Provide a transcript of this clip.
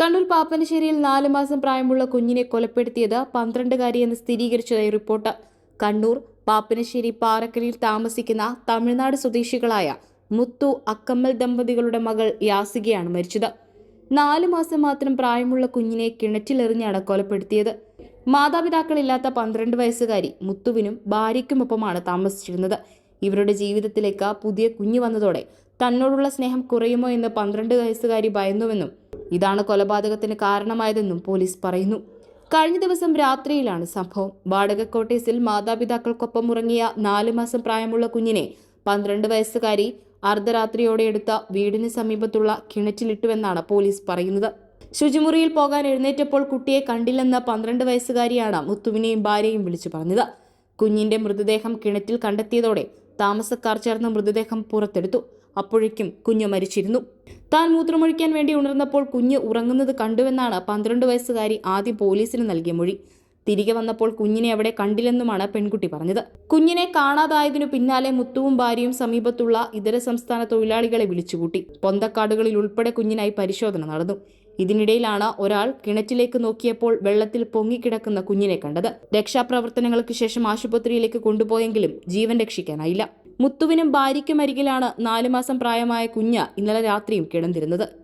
കണ്ണൂർ പാപ്പനശ്ശേരിയിൽ നാലു മാസം പ്രായമുള്ള കുഞ്ഞിനെ കൊലപ്പെടുത്തിയത് പന്ത്രണ്ടുകാരിയെന്ന് സ്ഥിരീകരിച്ചതായി റിപ്പോർട്ട്. കണ്ണൂർ പാപ്പനശ്ശേരി പാറക്കലിൽ താമസിക്കുന്ന തമിഴ്നാട് സ്വദേശികളായ മുത്തു അക്കമ്മൽ ദമ്പതികളുടെ മകൾ യാസികയാണ് മരിച്ചത്. നാലു മാസം മാത്രം പ്രായമുള്ള കുഞ്ഞിനെ കിണറ്റിലെറിഞ്ഞാണ് കൊലപ്പെടുത്തിയത്. മാതാപിതാക്കളില്ലാത്ത പന്ത്രണ്ട് വയസ്സുകാരി മുത്തുവിനും ഭാര്യയ്ക്കുമൊപ്പമാണ് താമസിച്ചിരുന്നത്. ഇവരുടെ ജീവിതത്തിലേക്ക് പുതിയ കുഞ്ഞു വന്നതോടെ തന്നോടുള്ള സ്നേഹം കുറയുമോ എന്ന് പന്ത്രണ്ട് വയസ്സുകാരി ഭയന്നുവെന്നും ഇതാണ് കൊലപാതകത്തിന് കാരണമായതെന്നും പോലീസ് പറയുന്നു. കഴിഞ്ഞ ദിവസം രാത്രിയിലാണ് സംഭവം. വാടക കോട്ടേഴ്സിൽ മാതാപിതാക്കൾക്കൊപ്പം ഉറങ്ങിയ നാല് മാസം പ്രായമുള്ള കുഞ്ഞിനെ പന്ത്രണ്ട് വയസ്സുകാരി അർദ്ധരാത്രിയോടെ എടുത്ത വീടിന് സമീപത്തുള്ള കിണറ്റിലിട്ടുവെന്നാണ് പോലീസ് പറയുന്നത്. ശുചിമുറിയിൽ പോകാൻ എഴുന്നേറ്റപ്പോൾ കുട്ടിയെ കണ്ടില്ലെന്ന പന്ത്രണ്ട് വയസ്സുകാരിയാണ് മുത്തുവിനെയും ഭാര്യയും വിളിച്ചു പറഞ്ഞത്. കുഞ്ഞിന്റെ മൃതദേഹം കിണറ്റിൽ കണ്ടെത്തിയതോടെ താമസക്കാർ ചേർന്ന് മൃതദേഹം പുറത്തെടുത്തു. അപ്പോഴേക്കും കുഞ്ഞ് മരിച്ചിരുന്നു. താൻ മൂത്രമൊഴിക്കാൻ വേണ്ടി ഉണർന്നപ്പോൾ കുഞ്ഞ് ഉറങ്ങുന്നത് കണ്ടുവെന്നാണ് പന്ത്രണ്ട് വയസ്സുകാരി ആദ്യം പോലീസിന് നൽകിയ മൊഴി. തിരികെ വന്നപ്പോൾ കുഞ്ഞിനെ അവിടെ കണ്ടില്ലെന്നുമാണ് പെൺകുട്ടി പറഞ്ഞത്. കുഞ്ഞിനെ കാണാതായതിനു പിന്നാലെ മുത്തുവും ഭാര്യയും സമീപത്തുള്ള ഇതര സംസ്ഥാന തൊഴിലാളികളെ വിളിച്ചുകൂട്ടി. പൊന്തക്കാടുകളിൽ ഉൾപ്പെടെ കുഞ്ഞിനായി പരിശോധന നടന്നു. ഇതിനിടയിലാണ് ഒരാൾ കിണറ്റിലേക്ക് നോക്കിയപ്പോൾ വെള്ളത്തിൽ പൊങ്ങിക്കിടക്കുന്ന കുഞ്ഞിനെ കണ്ടത്. രക്ഷാപ്രവർത്തനങ്ങൾക്ക് ശേഷം ആശുപത്രിയിലേക്ക് കൊണ്ടുപോയെങ്കിലും ജീവൻ രക്ഷിക്കാനായില്ല. മുത്തുവിനും ഭാര്യയ്ക്കും അരികിലാണ് നാലു മാസം പ്രായമായ കുഞ്ഞ് ഇന്നലെ രാത്രിയും കിടന്നിരുന്നത്.